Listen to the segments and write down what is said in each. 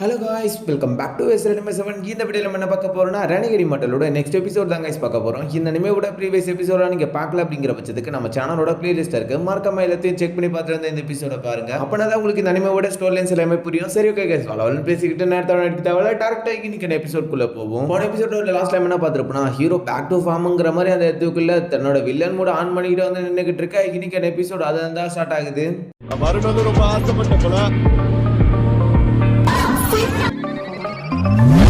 Hello guys welcome back to S ரெண்டு seven இந்த video நம்ம என்ன பார்க்க போகிறோம்னா ரணகிரி மட்டலோட நெக்ஸ்ட் எபிசோட் தான் கைஸ் பார்க்க போகிறோம் இந்த நிமையோட ப்ரீவியஸ் எபிசோட நீங்கள் பார்க்கல அப்படிங்கிற பட்சத்துக்கு நம்ம சேனலோட ப்ளேலிஸ்ட் இருக்கு. மறக்காம எல்லாத்தையும் செக் பண்ணி பார்த்துட்டு இந்த எபிசோட பாருங்க. அப்பனா தான் உங்களுக்கு இந்த நிமையோட ஸ்டோரி லைன்ஸ் எல்லாமே புரியும். சரி ஓகே கைஸ் வளவலன்னு பேசிக்கிட்டு நேரத்தோட எடுத்து தேவையில்ல டேரக்டாக இன்னைக்கு எபிசோட் போவோம். போன எபிசோட லாஸ்ட் டைம் என்ன பார்த்துருப்போம்னா ஹீரோ பேக் டு ஃபார்ம்ங்கிற மாதிரி அந்த இடத்துக்குள்ள தன்னோட வில்லன் மூட ஆன் பண்ணிக்கிட்டு வந்து நின்றுகிட்டு இருக்க. இன்னைக்கு எபிசோட் அதான் தான் ஸ்டார்ட் ஆகுது. மருமக ரொம்ப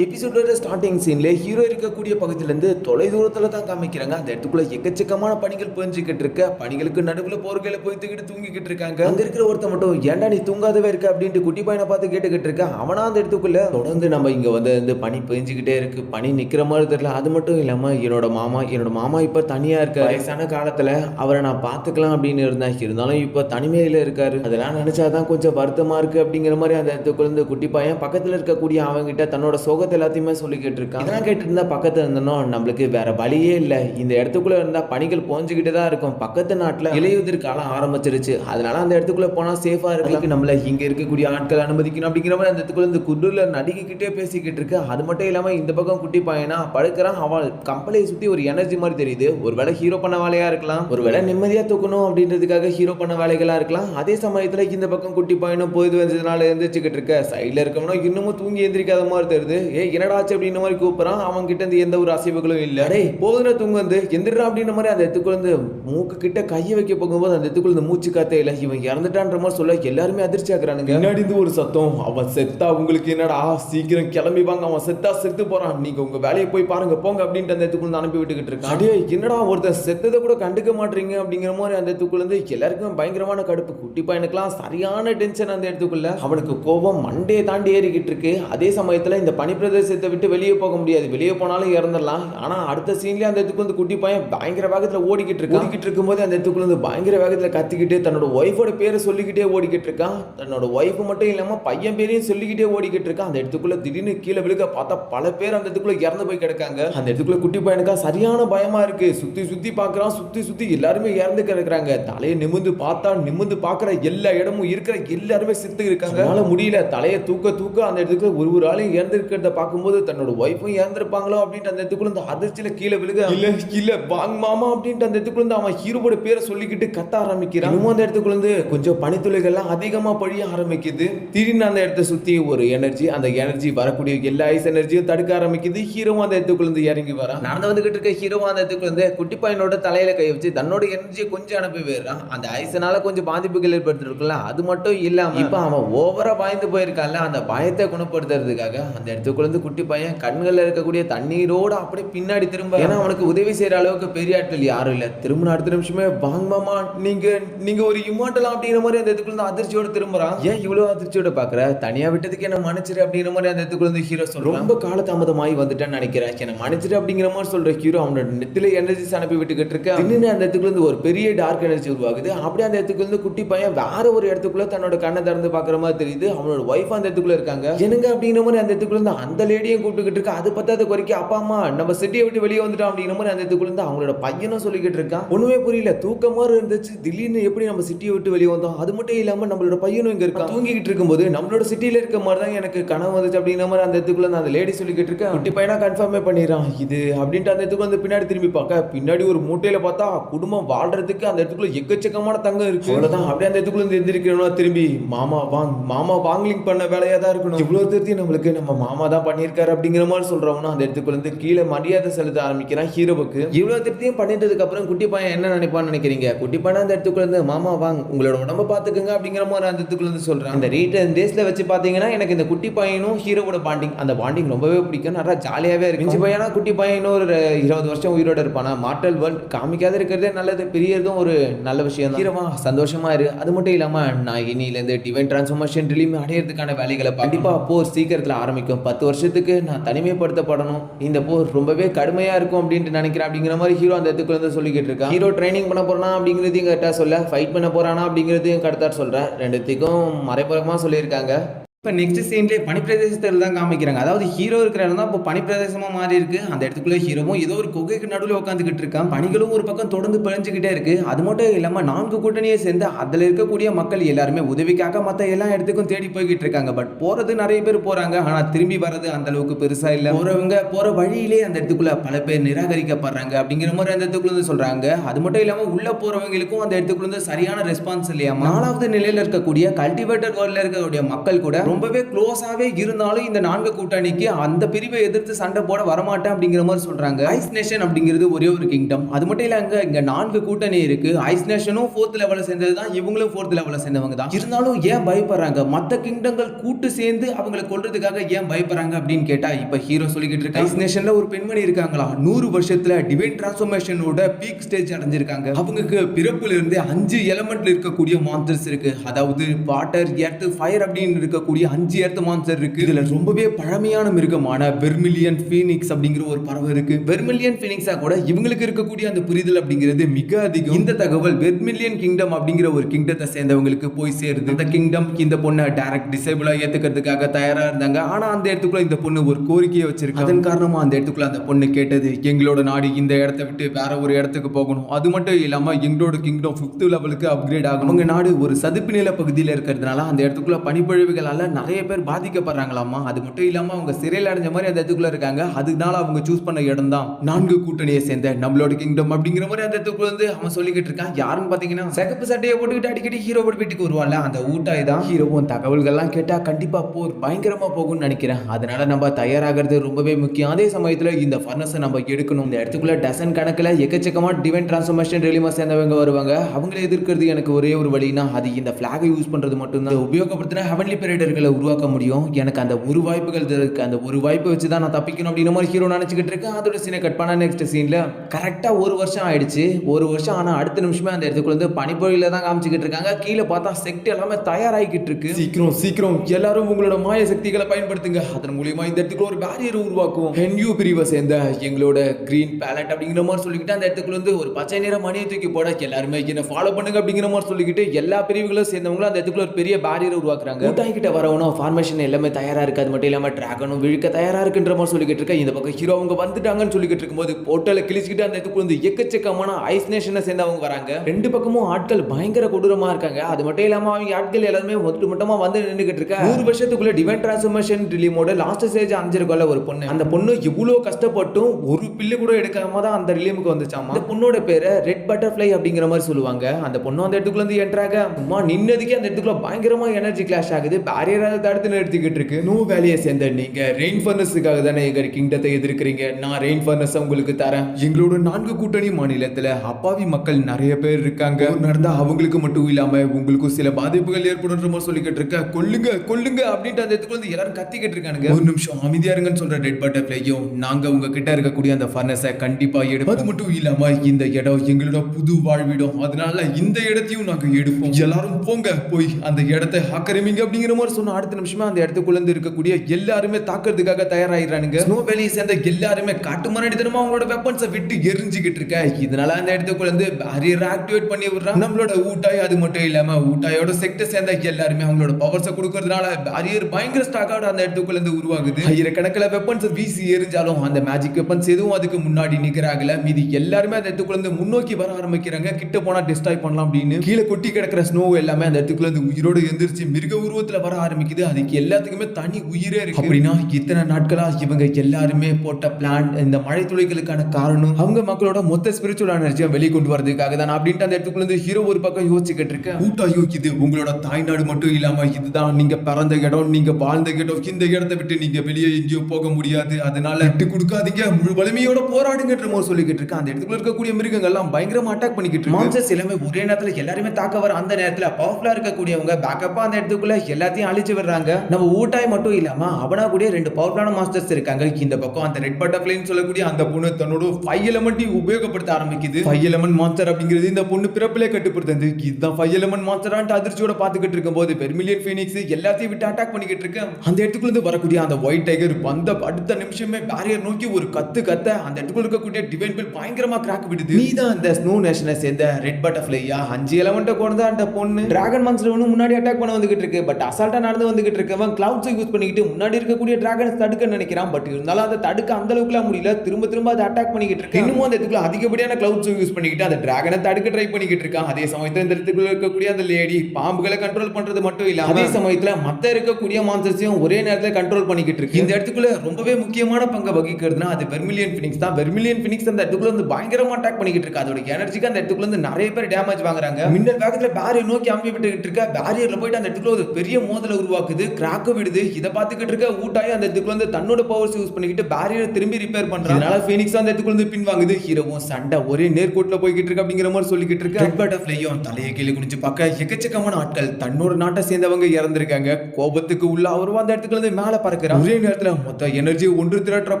எபிசோடோட ஸ்டார்டிங் சீன்ல ஹீரோ இருக்கக்கூடிய பகுதியிலேருந்து தொலை தூரத்தில் தான் காமிக்கிறாங்க. அந்த இடத்துக்குள்ள எக்கச்சக்கமான பணிகள் புரிஞ்சுக்கிட்டு இருக்க. பணிகளுக்கு நடுவில் போர்க்கையில் போய்த்துக்கிட்டு தூங்கிக்கிட்டு இருக்காங்க. அங்க இருக்கிற ஒருத்த மட்டும் ஏண்டா நீ தூங்காதவே இருக்க? அப்படின்ட்டு குட்டி பையனை பார்த்து கேட்டுக்கிட்டு இருக்க. அவனா அந்த இடத்துக்குள்ள தொடர்ந்து நம்ம இங்க வந்து இந்த பனி பெஞ்சுக்கிட்டே இருக்கு. பனி நிக்கிற மாதிரி தெரியல. அது மட்டும் இல்லாம என்னோட மாமா என்னோட மாமா இப்ப தனியா இருக்க வயசான காலத்துல அவரை நான் பாத்துக்கலாம் அப்படின்னு இருந்தேன். இருந்தாலும் இப்ப தனிமையில இருக்காரு. அதெல்லாம் நினைச்சாதான் கொஞ்சம் வருத்தமா இருக்கு அப்படிங்கிற மாதிரி அந்த இடத்துக்குள்ள குட்டி பையன் பக்கத்துல இருக்கக்கூடிய அவங்கிட்ட தன்னோட சோகத்தை எல்லாத்தையுமே சொல்லிக்கிட்டு இருக்கான் இதெல்லாம் கேட்டு இருந்தா பக்கத்துல இருந்தனோ நம்மளுக்கு வேற வழியே இல்லை. இந்த இடத்துக்குள்ள இருந்தா பணிகள் போஞ்சுக்கிட்டு தான் இருக்கும். பக்கத்து நாட்டுல இலையுதிர் காலம் ஆரம்பிச்சிருச்சு. அதனால அந்த இடத்துக்குள்ள போனா சேஃபா இருக்கு நம்மள இங்க இருக்கக்கூடிய ஆட்கள் அனுமதிக்கணும் அப்படிங்கிற மாதிரி அந்த இடத்துக்குள்ள இந்த குடூரில் நடிக்கிட்டே பேசிக்கிட்டு இருக்கு. அது மட்டும் இல்லாம இந்த பக்கம் குட்டி பையனா படுக்கிறான். அவள் கம்பளையை சுத்தி ஒரு எனர்ஜி மாதிரி தெரியுது. ஒருவேளை ஹீரோ பண்ண வேலையா இருக்கலாம். ஒருவேளை நிம்மதியா தூக்கணும் அப்படின்றதுக்காக ஹீரோ பண்ண வேலைகளா இருக்கலாம். அதே சமயத்துல இந்த பக்கம் குட்டி பையனும் பொழுது வந்ததுனால எந்திரிச்சுக்கிட்டு இருக்க. சைட்ல இருக்கவனும் இன்னமும் தூங்கி எந்திரிக்காத மாதிரி தெரியுது. ஏ என்னடாச்சு அப்படின்ற மாதிரி கூப்பிடுறான். அவன் கிட்ட இருந்து எந்த ஒரு அசைவுகளும் இல்ல. டேய் போதுன தூங்க வந்து. எந்திரா அப்படின்ற மாதிரி அந்த இடத்துக்குள்ள இருந்து மூக்கு கிட்ட கையை வைக்க போகும்போது அந்த இடத்துக்குள்ள இந்த மூச்சு காத்தே இல்ல. இவன் இறந்துட்டான்ற மாதிரி சொல்ல எல்லாருமே அதிர்ச்சி ஆக்குறானுங்க முன்னாடி இருந்து ஒரு சத்தம். அவன் செத்தா உங்களுக்கு என்னடா? சீக்கிரம் கிளம்பி வாங்க. அவன் செத்தா செத்து போறான். நீங்க உங்க வேலையை போய் பாருங்க. போங்க அப்படின்ட்டு அந்த இடத்துக்குள்ள அனுப்பி விட்டுக்கிட்டு இருக்கான். அடே என்னடா ஒருத்தன் செத்ததை கூட கண்டுக்க மாட்டீங்க அப்படிங்கிற மாதிரி அந்த இடத்துக்குள்ள இருந்து எல்லாருக்கும் பயங்கரமான கடுப்பு. குட்டி பையனுக்குலாம் சரியான டென்ஷன் அந்த இடத்துக்குள்ள அவனுக்கு கோபம் மண்டே தாண்டி ஏறிக்கிட்டு இருக்கு. அதே சமயத்துல இந்த பனி பிரதேசத்தை விட்டு வெளியே போக முடியாது. வெளியே போனாலும் இறந்துடலாம். ஆனா அடுத்த சீன்லயே அந்த இடத்துக்கு வந்து குட்டி பையன் பயங்கர வேகத்துல ஓடிக்கிட்டு இருக்கு ஓடிக்கிட்டு இருக்கும்போது அந்த இடத்துக்குள்ள இருந்து பயங்கர வேகத்துல கத்திக்கிட்டு தன்னோட ஒய்ஃபோட பேரை சொல்லிக்கிட்டே ஓடிக்கிட்டு இருக்கான். தன்னோட ஒய்ஃப் மட்டும் இல்லாம பையன் பேரையும் சொல்லிக்கிட்டே ஓடிக்கிட்டு இருக்கான். அந்த இடத்துக்குள்ள திடீர்னு கீழே விழுக பார்த்தா பல பேர் அந்த இடத்துக்குள்ள இறந்து போய் கிடக்காங்க. அந்த இடத்துக்குள்ள குட்டி பையனுக்கா சரியான பயமா இருக்கு. சுத்தி சுத்தி பார்க்கறான் சுத்தி சுத்தி எல்லாருமே இறந்து கிடக்குறாங்க. தலையை நிமிந்து பார்த்தா நிமிந்து பார்க்குற எல்லா இடமும் இருக்கிற எல்லாருமே செத்து இருக்காங்க. அதனால முடியல. தலையை தூக்க தூக்க அந்த இடத்துக்கு ஒரு ஒரு ஆளையும் இறந்து இருக்கிறத பார்க்கும்போது தன்னோட ஒய்ஃபும் இறந்துருப்பாங்களோ அப்படின்ட்டு அந்த இடத்துக்குள்ள அதிர்ச்சியில கீழே விழுக இல்ல இல்ல வாங்க மாமா அப்படின்ட்டு அந்த இடத்துக்குள்ள அவன் ஹீரோவோட பேரை சொல்லிக்கிட்டு கத்த ஆரம்பிக்கிறான். இன்னும் அந்த இடத்துக்குள்ள இருந்து கொஞ்சம் பனித்துளிகள்லாம் அதிகமா பொழிய ஆரம்பிக்குது. திடீர்னு அந்த இடத்த சுத்தி ஒரு எனர்ஜி அந்த எனர்ஜி வரக்கூடிய எல்லா ஐஸ் எனர்ஜியும் தடுக்க ஆரம்பிக்குது. ஹீரோவும் அந்த இடத்துக்குள்ள இருந்து இறங்கி வரான். நடந்து வந்துகிட்டு இருக்க ஹீரோவும் அந்த இடத்துக்குள்ள இருந்து குட்டி பையனோட தலையில கை வச்சு தன்னோட எனர்ஜியை கொஞ்சம் அனுப்பி போயிடுறான் அந்த ஐஸனால கொஞ்சம் பாதிப்புகள் ஏற்படுத்திருக்குல்ல அது மட்டும் இல்லாம இப்ப அவன் ஓவரா பயந்து போயிருக்கான்ல அந்த பயத்தை குணப்படுத்துறதுக்காக அந்த இடத்துக்குள்ள குழந்தை குட்டி பையன் கண்கள்ல இருக்கக்கூடிய தண்ணீரோட அப்படியே பின்னாடி திரும்ப ஏன்னா அவனுக்கு உதவி செய்கிற அளவுக்கு பெரிய ஆட்கள் யாரும் இல்லை. திரும்ப அடுத்த நிமிஷமே வாங்கம்மா நீங்கள் நீங்க நீங்க ஒரு இம்மாட்டலாம் அப்படிங்கிற மாதிரி அந்த இதுக்குள்ள அதிர்ச்சியோடு அதிர்ச்சியோட திரும்புறான். ஏன் இவ்வளோ அதிர்ச்சியோட பார்க்குற தனியாக விட்டதுக்கு என்ன மன்னிச்சிரு அப்படிங்கிற மாதிரி அந்த இதுக்குள்ள இருந்து ஹீரோ சொல்றான். ரொம்ப காலதாமதமாகி வந்துட்டேன்னு நினைக்கிறேன். என்ன மன்னிச்சிரு அப்படிங்கிற மாதிரி சொல்கிற ஹீரோ அவனோட நெத்தில எனர்ஜிஸ் அனுப்பி விட்டுக்கிட்டு இருக்க திடீர்னு அந்த இடத்துக்குள்ள இருந்து ஒரு பெரிய டார்க் எனர்ஜி உருவாகுது. அப்படியே அந்த இடத்துக்குள்ள இருந்து குட்டி பையன் வேற ஒரு இடத்துக்குள்ள தன்னோட கண்ணை திறந்து பார்க்குற மாதிரி தெரியுது. அவனோட ஒய்ஃப் அந்த இடத்துக்குள்ள இருக்காங்க. எனக்கு அப்படிங்கிற மாதிரி அந்த இடத்துக்குள்ள இருந்து அந்த லேடியும் கூப்பிட்டுக்கிட்டு இருக்கா? அது பத்தாத குறைக்க அப்பா அம்மா நம்ம சிட்டியை விட்டு வெளியே வந்துட்டோம் அப்படிங்கிற மாதிரி அந்த இதுக்குள்ள இருந்து அவங்களோட பையனும் சொல்லிக்கிட்டு இருக்கான் ஒண்ணுமே புரியல. தூக்கமா இருந்துச்சு. திடீர்னு எப்படி நம்ம சிட்டியை விட்டு வெளியே வந்தோம்? அது மட்டும் இல்லாம நம்மளோட பையனும் இங்க இருக்கான். தூங்கிக்கிட்டு இருக்கும்போது நம்மளோட சிட்டியில இருக்க மாதிரி தான் எனக்கு கனவு வந்துச்சு அப்படிங்கிற மாதிரி அந்த இதுக்குள்ள அந்த லேடி சொல்லிக்கிட்டு இருக்கேன் குட்டி பையனா கன்ஃபார்மே பண்ணிடுறான். இது அப்படின்ட்டு அந்த இதுக்கு வந்து பின்னாடி திரும்பி பார்க்க பின்னாடி ஒரு மூட்டையில பார்த்தா குடும்பம் வாழ்றதுக்கு அந்த இடத்துக்குள்ள எக்கச்சக்கமான தங்கம் இருக்கு. அவ்வளவுதான். அப்படியே அந்த இடத்துக்குள்ள இருந்து எந்திரிக்கணும் திரும்பி மாமா வாங் மாமா வாங்கலிங் பண்ண வேலையா தான் இருக்கணும். இவ்வளவு திருத்தி நம்மளுக்கு. நம்ம மாமா தான் பண்ணியிருக்காரு அப்படிங்கிற மாதிரி சொல்றவனும் அந்த இடத்துக்குள்ள இருந்து கீழே மரியாதை செலுத்த ஆரம்பிக்கிறான் ஹீரோவுக்கு. இவ்வளவு திருப்தியும் பண்ணிட்டதுக்கு அப்புறம் குட்டி பையன் என்ன நினைப்பான்னு நினைக்கிறீங்க? குட்டி பையன் அந்த இடத்துக்குள்ள இருந்து மாமா வாங்க உங்களோட உடம்ப பாத்துக்கங்க அப்படிங்கிற மாதிரி அந்த இடத்துக்குள்ள இருந்து சொல்றான். அந்த ரீட்டன் டேஸ்ல வச்சு பாத்தீங்கன்னா எனக்கு இந்த குட்டி பையனும் ஹீரோவோட பாண்டிங் அந்த பாண்டிங் ரொம்பவே பிடிக்கும். நல்லா ஜாலியாவே இருக்கு மிஞ்சி பையனா குட்டி பையனும் ஒரு இருபது வருஷம் உயிரோட இருப்பானா? மாட்டல் வேர்ல்ட் காமிக்காத இருக்கிறதே நல்லது. பெரியதும் ஒரு நல்ல விஷயம் தான் ஹீரோவா சந்தோஷமா இரு. அது மட்டும் இல்லாம நான் இனியில இருந்து டிவைன் டிரான்ஸ்ஃபர்மேஷன் ட்ரீம் அடையிறதுக்கான வேலைகளை கண்டிப்பா போர் சீக்கிரத்துல ஆரம்பிக்கும். பத்து வருஷத்துக்கு நான் தனிமைப்படுத்தப்படணும். இந்த போர் ரொம்பவே கடுமையாக இருக்கும் அப்படின்ட்டு நினைக்கிறேன் அப்படிங்கிற மாதிரி ஹீரோ அந்த இடத்துக்குள்ள சொல்லிக்கிட்டு இருக்கான். ஹீரோ ட்ரைனிங் பண்ண போகிறானா அப்படிங்கிறதையும் கரெக்டாக சொல்ல ஃபைட் பண்ண போறானா அப்படிங்கிறதையும் கரெக்டாக சொல்கிறேன் ரெண்டுத்துக்கும் மறைப்புறமாக சொல்லியிருக்காங்க. இப்போ நெக்ஸ்ட் சீன்லேயே பனிப்பிரதேசத்தில் தான் காமிக்கிறாங்க. அதாவது ஹீரோ இருக்கிற இடம் தான் இப்போ பனிப்பிரதேசமாக மாறி இருக்கு. அந்த இடத்துக்குள்ளே ஹீரோவும் ஏதோ ஒரு குகைக்கு நடுவில் உட்காந்துக்கிட்டு இருக்கான். பணிகளும் ஒரு பக்கம் தொடர்ந்து பிழைஞ்சிக்கிட்டே இருக்கு. அது மட்டும் இல்லாமல் நான்கு கூட்டணியை சேர்ந்து அதில் இருக்கக்கூடிய மக்கள் எல்லாருமே உதவிக்காக மற்ற எல்லா இடத்துக்கும் தேடி போய்கிட்டு இருக்காங்க. பட் போகிறது நிறைய பேர் போகிறாங்க ஆனால் திரும்பி வர்றது அந்த அளவுக்கு பெருசாக இல்லை. போகிறவங்க போகிற வழியிலே அந்த இடத்துக்குள்ளே பல பேர் நிராகரிக்கப்படுறாங்க அப்படிங்கிற மாதிரி அந்த இடத்துக்குள்ளே சொல்கிறாங்க அது மட்டும் இல்லாமல் உள்ளே போகிறவங்களுக்கும் அந்த இடத்துக்குள்ளே சரியான ரெஸ்பான்ஸ் இல்லையா நாலாவது நிலையில் இருக்கக்கூடிய கல்டிவேட்டர் வேர்ல்ட்ல இருக்கக்கூடிய மக்கள் கூட ரொம்பவே க்ளோஸாகவே இருந்தாலும் இந்த நான்கு கூட்டணிக்கு அந்த பிரிவை எதிர்த்து சண்டை போட வரமாட்டேன் அப்படிங்கிற மாதிரி சொல்கிறாங்க ஐஸ் நேஷன் அப்படிங்கிறது ஒரே ஒரு கிங்டம் அது மட்டும் இல்லைங்க இங்கே நான்கு கூட்டணி இருக்குது ஐஸ் நேஷனும் ஃபோர்த் லெவலில் சேர்ந்தது தான் இவங்களும் ஃபோர்த் லெவலில் சேர்ந்தவங்க தான். இருந்தாலும் ஏன் பயப்படுறாங்க? மற்ற கிங்டங்கள் கூட்டு சேர்ந்து அவங்களை கொள்றதுக்காக ஏன் பயப்படுறாங்க அப்படின்னு கேட்டால் இப்போ ஹீரோ சொல்லிக்கிட்டு இருக்க ஐஸ் நேஷனில் ஒரு பெண்மணி இருக்காங்களா? நூறு வருஷத்தில் டிவைன் டிரான்ஸ்ஃபர்மேஷனோட பீக் ஸ்டேஜ் அடைஞ்சிருக்காங்க. அவங்களுக்கு பிறப்புல இருந்து அஞ்சு எலமெண்ட்ல இருக்கக்கூடிய மான்ஸ்டர்ஸ் இருக்கு. அதாவது வாட்டர் எர்த் ஃபயர் அப்படின்னு இருக்கக்கூடிய அஞ்சு எர்த் மான்ஸ்டர் இருக்கு. இதுல ரொம்பவே பழமையான மிருகமான வெர்மிலியன் ஃபீனிக்ஸ் அப்படிங்கிற ஒரு பறவை இருக்கு. வெர்மிலியன் ஃபீனிக்ஸா கூட இவங்களுக்கு இருக்கக்கூடிய அந்த புரிதல் அப்படிங்கிறது மிக அதிகம். இந்த தகவல் வெர்மிலியன் கிங்டம் அப்படிங்கிற ஒரு கிங்டத்தை சேர்ந்தவங்களுக்கு போய் சேருது. இந்த கிங்டம் இந்த பொண்ணை டைரக்ட் டிசேபிளா ஏத்துக்கிறதுக்காக தயாரா இருந்தாங்க. ஆனா அந்த இடத்துக்குள்ள இந்த பொண்ணு ஒரு கோரிக்கையை வச்சிருக்கு அதன் காரணமா அந்த இடத்துக்குள்ள அந்த பொண்ணு கேட்டது எங்களோட நாடு இந்த இடத்தை விட்டு வேற ஒரு இடத்துக்கு போகணும். அது மட்டும் இல்லாம எங்களோட கிங்டம் ஃபிஃப்த் லெவலுக்கு அப்கிரேட் ஆகணும். உங்க நாடு ஒரு சதுப்பு நில பகுதியில் இருக்கிறதுனால அந்த இடத்துக்குள்ள பனிப்பொழிவுகளால நிறைய பேர் பாதிக்கப்படுறாங்களாமா அது மட்டும் இல்லாம அவங்க சிறையில் அடைஞ்ச மாதிரி அந்த இடத்துக்குள்ள இருக்காங்க. அதனால அவங்க சூஸ் பண்ண இடம் தான் நான்கு கூட்டணியை சேர்ந்த நம்மளோட கிங்டம் அப்படிங்கிற மாதிரி அந்த இடத்துக்குள்ள வந்து அவன் சொல்லிக்கிட்டு இருக்கான். யாருன்னு பாத்தீங்கன்னா சிகப்பு சட்டையை போட்டுக்கிட்டு அடிக்கடி ஹீரோவோட வீட்டுக்கு வருவாள் அந்த ஊட்டாய் தான். ஹீரோவும் தகவல்கள்லாம் கேட்டா கண்டிப்பா போர் பயங்கரமா போகும்னு நினைக்கிறேன். அதனால நம்ம தயாராகிறது ரொம்பவே முக்கியம். அதே சமயத்துல இந்த ஃபர்னஸை நம்ம எடுக்கணும். இந்த இடத்துக்குள்ள டசன் கணக்கில் எக்கச்சக்கமா டிவைன் டிரான்ஸ்ஃபர்மேஷன் ரெலிமா சேர்ந்தவங்க வருவாங்க. அவங்களை எதிர்க்கிறது எனக்கு ஒரே ஒரு வழினா அது இந்த ஃபிளாகை யூஸ் பண்றது மட்டும்தான். உபயோகப்படுத்தின ஹெவன்லி பெரேடர்களை உருவாக்க முடியும். எனக்கு அந்த ஒரு வாய்ப்புகள் இருக்கு அந்த ஒரு வாய்ப்பை வச்சு தான் நான் தப்பிக்கணும் அப்படின்ற மாதிரி ஹீரோ நினைச்சுக்கிட்டு இருக்கேன். அதோட சீனை கட் பண்ண நெக்ஸ்ட் சீன்ல கரெக்டா ஒரு வருஷம் ஆயிடுச்சு. ஒரு வருஷம் ஆனா அடுத்த நிமிஷமே அந்த இடத்துக்குள்ள வந்து பனிப்பொழியில தான் காமிச்சுக்கிட்டு இருக்காங்க. கீழே பார்த்தா செக்ட் எல்லாமே தயாராகிக்கிட்டு இருக்கு. சீக்கிரம் சீக்கிரம் எல்லாரும் உங்களோட மாய சக்திகளை பயன்படுத்துங்க. அதன் மூலியமா இந்த இடத்துக்குள்ள ஒரு பேரியர் உருவாக்கும் ஹென்யூ பிரிவை சேர்ந்த எங்களோட கிரீன் பேலட் அப்படிங்கிற மாதிரி சொல்லிக்கிட்டு அந்த இடத்துக்குள்ள வந்து ஒரு பச்சை நிற மணியை தூக்கி போட எல்லாருமே என்ன ஃபாலோ பண்ணுங்க அப்படிங்கிற மாதிரி சொல்லிக்கிட்டு எல்லா பிரிவுகளும் சேர்ந்தவங்களும் அந்த இடத்துக்குள்ள ஒரு பெரிய பேரியர் உருவாக்குறாங்க. கிட்ட வரவனும் ஃபார்மேஷன் எல்லாமே தயாராக இருக்கு. அது மட்டும் இல்லாமல் ட்ராகனும் விழுக்க தயாரா இருக்குன்ற மாதிரி சொல்லிக்கிட்டு இருக்கேன் இந்த பக்கம் ஹீரோ அவங்க வந்துட்டாங்கன்னு சொல்லிக்கிட்டு இருக்கும்போது போர்ட்டலை கிழிச்சிக்கிட்டு அந்த இடத்துக்கு வந்து எக்கச்சக்கமான ஐஸ் நேஷனை சேர்ந்தவங்க வராங்க. ரெண்டு பக்கமும் ஆட்கள் பயங்கர கொடூரமாக இருக்காங்க. அது மட்டும் இல்லாமல் அவங்க ஆட்கள் எல்லாருமே ஒட்டு மட்டமாக வந்து நின்றுகிட்டு இருக்கா. நூறு வருஷத்துக்குள்ள டிவைன் டிரான்ஸ்ஃபர்மேஷன் ரிலீமோட லாஸ்ட் ஸ்டேஜ் அமைஞ்சிருக்கோம்ல ஒரு பொண்ணு. அந்த பொண்ணு இவ்வளோ கஷ்டப்பட்டும் ஒரு பில்லு கூட எடுக்காம தான் அந்த ரிலீமுக்கு வந்துச்சாமா? அந்த பொண்ணோட பேரை ரெட் பட்டர்ஃப்ளை அப்படிங்கிற மாதிரி சொல்லுவாங்க. அந்த பொண்ணு அந்த இடத்துக்குள்ள வந்து என்ட்ராக அம்மா நின்னதுக்கே அந்த இடத்துக்குள்ள பயங்கரமா எனர்ஜி கிளாஷ் ஆகுது. பேரியராக தடுத்து நிறுத்திக்கிட்டு இருக்கு. நோ வேலையை சேர்ந்த நீங்க. ரெயின் ஃபர்னஸுக்காக தானே எங்க கிங்டத்தை எதிர்க்கிறீங்க? நான் ரெயின் ஃபர்னஸ் உங்களுக்கு தரேன். எங்களோட நான்கு கூட்டணி மாநிலத்துல அப்பாவி மக்கள் நிறைய பேர் இருக்காங்க. போர் நடந்தா அவங்களுக்கு மட்டும் இல்லாம உங்களுக்கும் சில பாதிப்புகள் ஏற்படுன்ற மாதிரி சொல்லிக்கிட்டு இருக்க. கொல்லுங்க கொல்லுங்க அப்படின்ட்டு அந்த இடத்துக்கு வந்து எல்லாரும் கத்திக்கிட்டு இருக்கானுங்க. ஒரு நிமிஷம் அமைதியா இருங்கன்னு சொல்ற ரெட் பட்டர்ஃபிளையும் நாங்க உங்க கிட்ட இருக்கக்கூடிய அந்த ஃபர்னஸை கண்டிப்பா எடுப்போம். அது மட்டும் இல்லாம இந்த இடம் எங்களோட புது வாழ்விடும். அதனால இந்த இடத்தையும் நாங்க எடுப்போம். எல்லாரும் போங்க போய் அந்த இடத்தை ஆக்கிரமிங்க அப்படிங்கிற மாதிரி சொன்ன அடுத்த நிமிஷமே அந்த இடத்துக்குள்ள இருக்கக்கூடிய எல்லாருமே தாக்குறதுக்காக தயாராகிறானுங்க ஸ்னோ வேலியை சேர்ந்த எல்லாருமே காட்டு காட்டுமரடித்தனமா அவங்களோட வெப்பன்ஸை விட்டு எரிஞ்சுக்கிட்டு இருக்க. இதனால அந்த இடத்துக்குள்ள இருந்து பேரியர் ஆக்டிவேட் பண்ணி விடுறான். நம்மளோட ஊட்டாய் அது மட்டும் இல்லாம ஊட்டாயோட செக்டர் சேர்ந்த எல்லாருமே அவங்களோட பவர்ஸை கொடுக்கறதுனால பேரியர் பயங்கர ஸ்டாக்காக அந்த இடத்துக்குள்ள இருந்து உருவாகுது. ஆயிரக்கணக்கில் வெப்பன்ஸ் வீசி எரிஞ்சாலும் அந்த மேஜிக் வெப்பன்ஸ் எதுவும் அதுக்கு முன்னாடி நிக்கிறாங்கல மீதி எல்லாருமே அந்த இடத்துக்குள்ள இருந்து முன்னோக்கி வர ஆரம்பிக்கிறாங்க. கிட்ட போனா டிஸ்ட்ராய் பண்ணலாம் அப்படின்னு. கீழே கொட்டி கிடக்கிற ஸ்னோ எல்லாமே அந்த இடத்துக்குள்ள இருந்து உயிரோடு எந்திரிச்சு மிருக உருவத்துல வர ஆரம்பிக்குது. அதுக்கு எல்லாத்துக்குமே தனி உயிரே இருக்கு. அப்படின்னா இத்தனை நாட்களா இவங்க எல்லாருமே போட்ட பிளான் இந்த மழை துளைகளுக்கான காரணம் அவங்க மக்களோட மொத்த ஸ்பிரிச்சுவல் எனர்ஜியை வெளிக்கொண்டு வரதுக்காக தான் அப்படின்ட்டு அந்த இடத்துக்குள்ள இருந்து ஹீரோ ஒரு பக்கம் யோசிச்சுக்கிட்டு இருக்கேன். கூட்டாயோ இது உங்களோட தாய்நாடு மட்டும் இல்லாம இதுதான். நீங்க பிறந்த இடம் நீங்க வாழ்ந்த இடம் இந்த இடத்தை விட்டு நீங்க வெளியே எங்கேயோ போக முடியாது. அதனால விட்டு கொடுக்காதீங்க. முழு வலிமையோட போராடுங்கன்ற மாதிரி சொல்லிக்கிட்டு இருக்கேன். அந்த இடத்துக்குள்ள இருக்கக்கூடிய மிருகங்கள்லாம் பயங்கரமா அட்டாக் பண்ணிக்கிட்டு இருக்கு. மாம்சஸ் எல்லாமே ஒரே நேரத்துல எல்லாருமே தாக்க வர அந்த நேரத்துல பவர்ஃபுல்லா இருக்கக்கூடியவங்க பேக்கப்பா அந்த இடத்துக்குள்ள எல்லாத்தையும் அடிச்சு விடுறாங்க. நம்ம ஊட்டாய் மட்டும் இல்லாம அவனா கூட ரெண்டு பவர்ஃபுல்லான மாஸ்டர்ஸ் இருக்காங்க. இந்த பக்கம் அந்த ரெட் பட்டர்ஃபிளைன்னு சொல்லக்கூடிய அந்த பொண்ணு தன்னோட ஃபைவ் எலமெண்ட்டையும் உபயோகப்படுத்த ஆரம்பிக்குது. ஃபைவ் எலமெண்ட் மாஸ்டர் அப்படிங்கிறது இந்த பொண்ணு பிறப்பிலே கட்டுப்படுத்தது. இதுதான் ஃபைவ் எலமெண்ட் மாஸ்டரான்ட்டு அதிர்ச்சியோட பார்த்துக்கிட்டு இருக்கும்போது பெர்மிலியன் ஃபீனிக்ஸ் எல்லாத்தையும் விட்டு அட்டாக் பண்ணிக்கிட்டு இருக்கு. அந்த இடத்துக்குள்ள வரக்கூடிய அந்த ஒயிட் டைகர் வந்த அடுத்த நிமிஷமே பேரியர் நோக்கி ஒரு கத்து கத்த அந்த இடத்துக்குள்ள இருக்கக்கூடிய டிவைன் பில் பயங்கரமா கிராக் விடுது. நீ தான் அந்த ஸ்னோ நேஷனை சேர்ந்த ரெட் பட்டர்ஃபிளையா அஞ்சு எலமெண்ட்டை கொண்டு அந்த பொண்ணு? டிராகன் மான்ஸ்டர் ஒன்று முன்னாடி அட்டாக் பண்ண வந்துகிட்டு இருக்கு. பட் அசால்ட்டா நடந்து வந்துகிட்டு இருக்கவன் கிளவுட்ஸை யூஸ் பண்ணிக்கிட்டு முன்னாடி இருக்கக்கூடிய டிராகன்ஸ் தடுக்க நினைக்கிறான். பட் இருந்தாலும் அதை தடுக்க அந்த அளவுக்குலாம் முடியல. திரும்ப திரும்ப அதை அட்டாக் பண்ணிக்கிட்டு இருக்கு இன்னமும் அந்த இடத்துக்குள்ள அதிகப்படியான கிளவுட்ஸ் யூஸ் பண்ணிக்கிட்டு அந்த டிராகனை தடுக்க ட்ரை பண்ணிக்கிட்டு இருக்கான். அதே சமயத்துல இந்த இடத்துக்குள்ள இருக்கக்கூடிய அந்த லேடி பாம்புகளை கண்ட்ரோல் பண்றது மட்டும் இல்ல அதே சமயத்துல மத்த இருக்கக்கூடிய மான்சர்ஸையும் ஒரே நேரத்துல கண்ட்ரோல் பண்ணிக்கிட்டு இருக்கு. இந்த இடத்துக்குள்ள ரொம்பவே முக்கியமான பங்கை வகிக்கிறதுனா அது வெர்மிலியன் பினிக்ஸ் தான். வெர்மிலியன் பினிக்ஸ் அந்த இடத்துக்குள்ள வந்து பயங்கரமா அட்டாக் பண்ணிக்கிட்டு இருக்கு. அதோட எனர்ஜிக்கு அந்த இடத்துக்குள்ள வந்து நிறைய பேர் டேமேஜ் வாங்குறாங்க. மின்னல் வேகத்துல பேரியர் நோக்கி அம்பி விட்டுக்கிட்டு இருக்க பேரியர்ல போயிட்டு அந்த இடத்துக்குள்ள ஒரு பெரிய மோதலை உருவாக்குது கிராக்க விடுது. இதை பார்த்துக்கிட்டு இருக்க ஊட்டாய் அந்த இடத்துக்குள்ள வந்து தன்னோட பவர்ஸ் யூஸ் பண்ணிக்கிட்டு பேரியரை திரும்பி ரிப்பேர் பண்றாங்க அதனால ஃபீனிக்ஸ் அந்த இடத்துக்குள்ள வந்து பின்வாங்குது. ஹீரோவும் சண்டை ஒரே நேர்கோட்டுல போய்கிட்டு இருக்கு அப்படிங்கிற மாதிரி சொல்லிக்கிட்டு இருக்கு. ரெட் பட்டர்ஃப்ளையும் தலையை கீழே குனிஞ்சு பார்க்க எக்கச்சக்கமான ஆட்கள். தன்னோட நாட்டை சேர்ந்தவங்க இறந்திருக்காங்க. கோபத்துக்கு உள்ள அவரும் அந்த இடத்துக்குள்ள இருந்து மேல பறக்கிறார் ஒரே நேரத்துல மொத்த எனர்ஜி ஒன்று திரட்டுற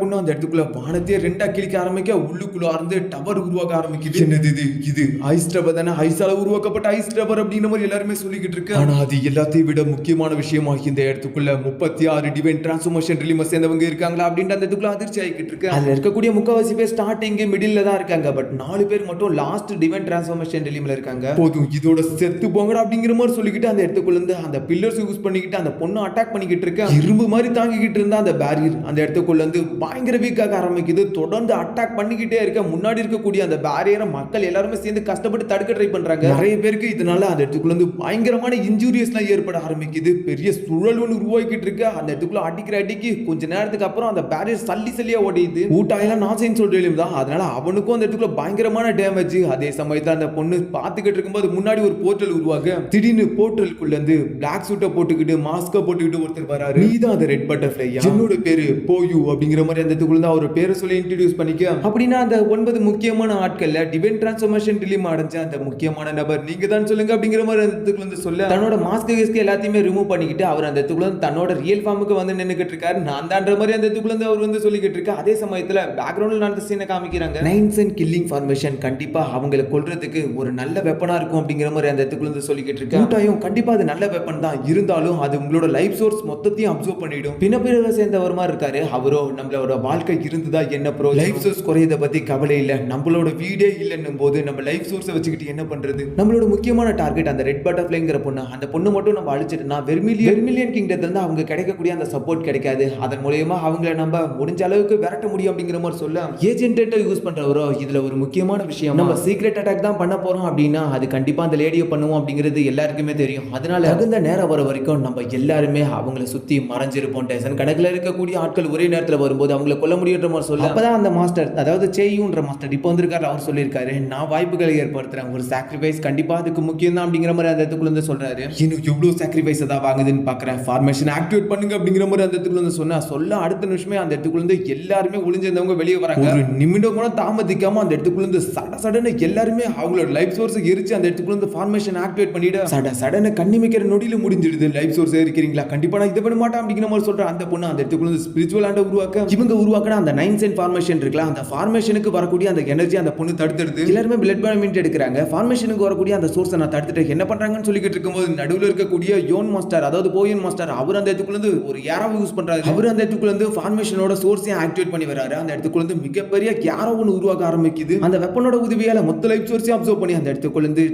பொண்ணு அந்த இடத்துக்குள்ள வானத்தையே ரெண்டா கிழிக்க ஆரம்பிக்க உள்ளுக்குள்ள இருந்து டவர் உருவாக்க ஆரம்பிக்குது. என்னது இது? இது ஐஸ் டவர் தானே? ஐஸால உருவாக்கப்பட்ட ஐஸ் டவர் அப்படின்ற மாதிரி எல்லாருமே சொல்லிக்கிட்டு இருக்கு. ஆனா அது எல்லாத்தையும் விட முக்கியமான விஷயமா. இந்த இடத்துக்குள்ள முப்பத்தி ஆறு டிவைன் டிரான்ஸ்ஃபர்மேஷன் ரிலிம சேர்ந்தவங்க இருக்காங்களா அப்படின்ற அந்த இடத்துக்குள்ள அதிர்ச்சி ஆகிக்கிட்டு இருக்கு. அதுல இருக்கக்கூடிய முக்காவாசி பேர் ஸ்டார்டிங் மிடில் தான் இருக்காங்க. பட் நாலு பேர் மட்டும் லாஸ்ட் டிவைன் டிரான்ஸ்ஃபர்மேஷன் ரிலிமில் இருக்காங்க. போதும் இதோட செத்து போங்கடா அப்படிங்கிற மாதிரி சொல்லிக்கிட்டு அந்த இடத்துக்குள்ள இருந்து அந்த பில்லர்ஸ் யூஸ் பண்ணிக்கிட்டு அந்த பொண்ணு அட்டாக் பண்ணிக்கிட்டு இருக்க இரும்பு மாதிரி தாங்கிக்கிட்டு இருந்த அந்த பேரியர் அந்த இடத்துக்குள்ள இருந்து பயங்கர வீக்காக ஆரம்பிக்குது. தொடர்ந்து அட்டாக் பண்ணிக்கிட்டே இருக்க முன்னாடி இருக்கக்கூடிய அந்த பேரியரை மக்கள் எல்லாருமே சேர்ந்து கஷ்டப்பட்டு தடுக்க ட்ரை பண்றாங்க. நிறைய பேருக்கு இதனால அந்த இடத்துக்குள்ள இருந்து பயங்கரமான இன்ஜூரியஸ்லாம் ஏற்பட ஆரம்பிக்குது. பெரிய சுழல் ஒன்று உருவாக்கிட்டு இருக்கு அந்த இடத்துக்குள்ள அடிக்கிற அடிக்கு கொஞ்ச நேரத்துக்கு அப்புறம் அந்த பேரியர் சல்லி சல்லியா ஓடியுது ஊட்டாயெல்லாம் நாசைன்னு சொல்றேன் தான் அதனால அவனுக்கும் அந்த இடத்துக்குள்ள பயங்கரமான டேமேஜ் அதே சமயத்துல அந்த பொண்ணு பார்த்துக்கிட்டு இருக்கும்போது முன்னாடி ஒரு போர்ட்டல் உருவாக திடீர்னு போர்ட்டலுக்குள்ள இருந்து பிளாக் சூட்டை போட்டுக்கிட்டு மாஸ்க போட்டுக்கிட்டு ஒருத்தர் வராரு. நீதான் அந்த ரெட் பட்டர்ஃபிளை என்னோட பேரு போயு அப்படிங்கிற மாதிரி அந்த இடத்துக்குள்ள தான் அவர் பேரை சொல்லி இன்ட்ரடியூஸ் பண்ணிக்க. அப்படின்னா அந்த ஒன்பது முக்கியமான ஆட்கள்ல டிவைன் டிரான்ஸ்ஃபர்மேஷன் டிலீம் அடைஞ்ச அந்த முக்கியமான நபர் நீங்க தான் சொல்லுங்க அப்படிங்கிற மாதிரி அந்த இடத்துக்குள்ள சொல்ல. தன்னோட மாஸ்க் கிஸ்க் எல்லாத்தையுமே ரிமூவ் பண்ணி பண்ணிக்கிட்டு அவர் அந்த இடத்துக்குள்ள தன்னோட ரியல் ஃபார்முக்கு வந்து நின்றுக்கிட்டு இருக்காரு. நான் தான்ற மாதிரி அந்த இடத்துக்குள்ள அவர் வந்து சொல்லிக்கிட்டு இருக்கா. அதே சமயத்தில் பேக்ரவுண்டில் நடந்த சீனை காமிக்கிறாங்க. நைன்ஸ் அண்ட் கில்லிங் ஃபார்மேஷன் கண்டிப்பா அவங்களை கொல்றதுக்கு ஒரு நல்ல வெப்பனாக இருக்கும் அப்படிங்கிற மாதிரி அந்த இடத்துக்குள்ள சொல்லிக்கிட்டு இருக்கு கூட்டாயும் கண்டிப்பா அது நல்ல வெப்பன் தான். இருந்தாலும் அது உங்களோட லைஃப் சோர்ஸ் மொத்தத்தையும் அப்சர்வ் பண்ணிடும். பின்னப்பிரிவை சேர்ந்தவர் மாதிரி இருக்காரு. அவரோ நம்மளோட வாழ்க்கை இருந்ததா என்ன ப்ரோ லைஃப் சோர்ஸ் குறையத பத்தி கவலை இல்ல. நம்மளோட வீடே இல்லைன்னும் போது நம்ம லைஃப் சோர்ஸை வச்சுக்கிட்டு என்ன பண்றது? நம்மளோட முக்கியமான டார்கெட் அந்த ரெட் பட்டர்ஃப்ளைங்கிற பொண்ணு. அந்த பொண்ணு மட்டும் நம்ம அழிச்சிட்டுனா வெர்மிலியன் வெர்மிலியன் கிங்டத்துல இருந்து அவங்க கிடைக்கக்கூடிய அந்த சப்போர்ட் கிடைக்காது. அதன் மூலியமா அவங்கள நம்ம முடிஞ்ச அளவுக்கு விரட்ட முடியும் அப்படிங்கிற மாதிரி சொல்ல. ஏஜென்ட்டை யூஸ் பண்றவரோ இதுல ஒரு முக்கியமான விஷயம்? நம்ம சீக்ரெட் அட்டாக் தான் பண்ண போறோம் அப்படின்னா அது கண்டிப்பா அந்த லேடியை பண்ணுவோம் அப்படிங்கிறது எல்லாருக்குமே தெரியும். அதனால தகுந்த நேரம் வர வரைக்கும் நம்ம எல்லாருமே அவங்கள சுத்தி மறைஞ்சிருப்போம். டேசன். கணக்குல இருக்கக்கூடிய ஆட்கள் ஒரே நேரத்துல வரும்போது அவங்கள கொல்ல முடியுன்ற மாதிரி சொல்ல. அப்பதான் அந்த மாஸ்டர் அதாவது சேயுன்ற மாஸ்டர் இப்போ வந்திருக்காரு அவர் சொல்லியிருக்காரு நான் வாய்ப்புகளை ஏற்படுத்துறேன். ஒரு சாக்ரிஃபைஸ் கண்டிப்பா அதுக்கு முக்கியம் தான் அப்படிங்கிற மாதிரி அந்த இடத்துக்குள்ள சொல்றாரு. இன்னும் எவ்வளவு சாக்ரிஃபைஸ் தான் வாங்குதுன்னு பாக்குறேன். ஃபார்மேஷன் ஆக்டிவேட் பண்ணுங்க அப்படிங்கிற மாதிரி அந்த இடத்துக்குள்ள இருந்து சொன்னா சொல்ல அடுத்த நிமிஷமே அந்த இடத்துக்குள்ள இருந்து எல்லாருமே ஒளிஞ்சிருந்தவங்க வெளியே வராங்க. ஒரு நிமிடம் கூட தாமதிக்காம அந்த இடத்துக்குள்ள இருந்து சட சடன்னு எல்லாருமே அவங்களோட லைஃப் சோர்ஸ் எரிச்சு அந்த இடத்துக்குள்ள இருந்து ஃபார்மேஷன் ஆக்டிவேட் பண்ணிட்டு சட சடன்னு கண்ணிமிக்கிற நொடியில முடிஞ்சிடுது. லைஃப் சோர்ஸ் எரிக்கிறீங்களா கண்டிப்பா நான் இதை பண்ண மாட்டேன் அப்படிங்கிற மாதிரி சொல்ற அந்த பொண்ணு அந்த இடத்துக்குள்ள ஸ்பிரிச்சுவல் ஆண்ட உருவாக்க இவங்க உருவாக்கின அந்த நைன் சென்ட் ஃபார்மேஷன் இருக்குல்ல அந்த ஃபார்மேஷனுக்கு வரக்கூடிய அந்த எனர்ஜி அந்த பொண்ணு தடுத்துடுது. எல்லாருமே பிளட் பேமெண்ட் எடுக்கிறாங்க. ஃபார்மேஷனுக்கு வரக்கூடிய அந்த சோர்ஸை நான் தடுத்துட்டு என்ன பண்றாங்கன்னு சொல்லிக்கிட்டு இருக்கும்போது நடுவில் இருக்கக்கூடிய யோன் மாஸ்டர் அதாவது போயின் மாஸ்டர் அவர் அந்த இடத்துக்குள்ள இருந்து ஒரு யாராவை யூஸ் பண்ணுறாரு அவர் அந்த இடத்துக்குள்ளே ஃபார்மேஷனோட சோர்ஸையும் ஆக்டிவேட் பண்ணி வராரு. அந்த இடத்துக்குள்ள மிகப்பெரிய யாரோ ஒன்று உருவாக்க ஆரம்பிக்குது. அந்த வெப்பனோட உதவியால மொத்த லைஃப் சோர்ஸையும் அப்சர்வ் பண்ணி அந்த இடத்துக்குள்ளே இருந்து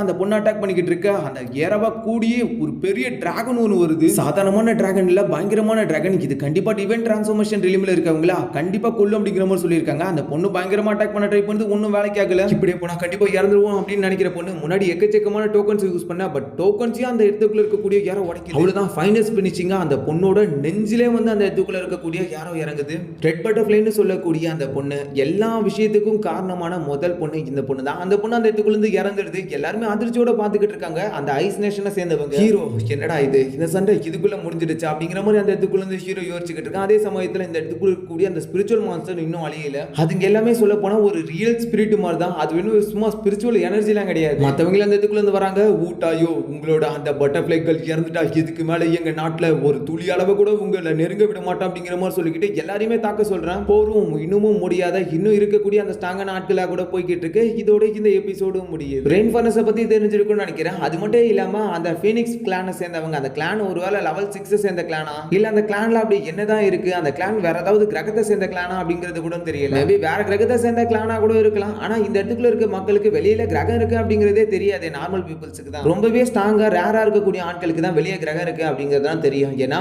அந்த பொண்ணு அட்டாக் பண்ணிக்கிட்டு இருக்க அந்த ஏரவா கூடிய ஒரு பெரிய டிராகன் ஒன்று வருது. சாதாரணமான டிராகன் இல்லை பயங்கரமான டிராகன் இது கண்டிப்பா டிவென் டிரான்ஸ்ஃபர்மேஷன் ரிலிமில் இருக்கவங்களா? கண்டிப்பாக கொள்ளும் அப்படிங்கிற மாதிரி சொல்லியிருக்காங்க. அந்த பொண்ணு பயங்கரமாக அட்டாக் பண்ண ட்ரை பண்ணது ஒன்றும் வேலைக்கு ஆகல. இப்படியே போனால் கண்டிப்பாக இறந்துருவோம் அப்படின்னு நினைக்கிற பொண்ணு முன்னாடி எக்கச்சக்கமான டோக்கன்ஸ் யூஸ் பண்ண பட் டோக்கன்ஸையும் அந்த இடத்துக்குள்ள இருக்கக்கூடிய யாரோ உடைக்குது. அவ்வளவுதான் ஃபைனஸ் பினிஷிங்கா அந்த பொண்ணோட நெஞ்சிலே வந்து அந்த இடத்துக்குள்ள இருக்கக்கூடிய யாரோ இறங்குது. ரெட் பட்டர்ஃப்ளைன்னு சொல்லக்கூடிய அந்த பொண்ணு எல்லா விஷயத்துக்கும் காரணமான முதல் பொண்ணு இந்த பொண்ணு தான் அந்த பொண்ணு அந்த இடத்துக்குள்ள இருந்து இறந்துடுது. எல்லாருமே அதிர்ச்சியோட பார்த்துக்கிட்டு இருக்காங்க. அந்த ஐஸ் நேஷனை சேர்ந்தவங்க. ஹீரோ என்னடா இது? இந்த சண்டை இதுக்குள்ள முடிஞ்சிடுச்சு? அப்படிங்கிற மாதிரி அந்த இடத்துக்குள்ள இருந்து ஹீரோ யோசிச்சுக்கிட்டு இருக்கான். அதே சமயத்துல இந்த இடத்துக்குள்ள இருக்கக்கூடிய அந்த ஸ்பிரிச்சுவல் மான்ஸ்டர் இன்னும் அழியல. அதுங்க எல்லாமே சொல்ல போனா ஒரு ரியல் ஸ்பிரிட் மாதிரி தான் அது இன்னும் சும்மா ஸ்பிரிச்சுவல் எனர்ஜிலாம் கிடையாது. மற்றவங்க அந்த இடத்துக்குள்ள இருந்து வராங்க. ஊட்டாயோ உங்களோட அந்த பட்டர்ஃப்ளைகள் இறந்துட்டா இதுக்கு மேலே எங்கள் நாட்டில் ஒரு துளி அளவு கூட உங்களை நெருங்க விட மாட்டோம் அப்படிங்கிற மாதிரி சொல்லிக்கிட்டு எல்லாரையுமே தாக்க சொல்கிறேன் போரும் இன்னமும் முடியாத இன்னும் இருக்கக்கூடிய அந்த ஸ்ட்ராங்கான ஆட்களாக கூட போய்கிட்டு இருக்கு. இதோட இந்த எபிசோடும் முடியுது. ரெயின் ஃபர்னஸை பற்றி தெரிஞ்சிருக்கும்னு நினைக்கிறேன். அது மட்டும் இல்லாமல் அந்த ஃபீனிக்ஸ் கிளானை சேர்ந்தவங்க அந்த கிளான் ஒருவேளை லெவல் சிக்ஸை சேர்ந்த கிளானா இல்லை அந்த கிளானில் அப்படி என்னதான் இருக்குது அந்த கிளான் வேற ஏதாவது கிரகத்தை சேர்ந்த கிளானா அப்படிங்கிறது கூட தெரியல. மேபி வேற கிரகத்தை சேர்ந்த கிளானா கூட இருக்கலாம். ஆனால் இந்த இடத்துக்குள்ள இருக்க மக்களுக்கு வெளியில கிரகம் இருக்கு அப்படிங்கிறதே தெரியாது நார்மல் பீப்புள்ஸுக்கு தான். ரொம்பவே ஸ்ட்ராங்காக ரேராக இருக்கக்கூடிய ஆட்களுக்கு தான் வெளியே நிறைய கிரகம் இருக்கு அப்படிங்கிறது தான் தெரியும். ஏன்னா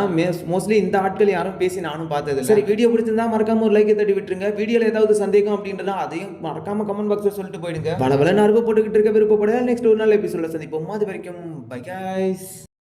மோஸ்ட்லி இந்த ஆட்கள் யாரும் பேசி நானும் பார்த்தது சரி வீடியோ பிடிச்சிருந்தா மறக்காம ஒரு லைக்கை தட்டி விட்டுருங்க. வீடியோல ஏதாவது சந்தேகம் அப்படின்றதா அதையும் மறக்காம கமெண்ட் பாக்ஸ்ல சொல்லிட்டு போயிடுங்க. பல பல நறுவு போட்டுக்கிட்டு இருக்க விருப்பப்பட நெக்ஸ்ட் ஒரு நாள் எபிசோட சந்திப்போம். அது வரைக்கும் பை guys.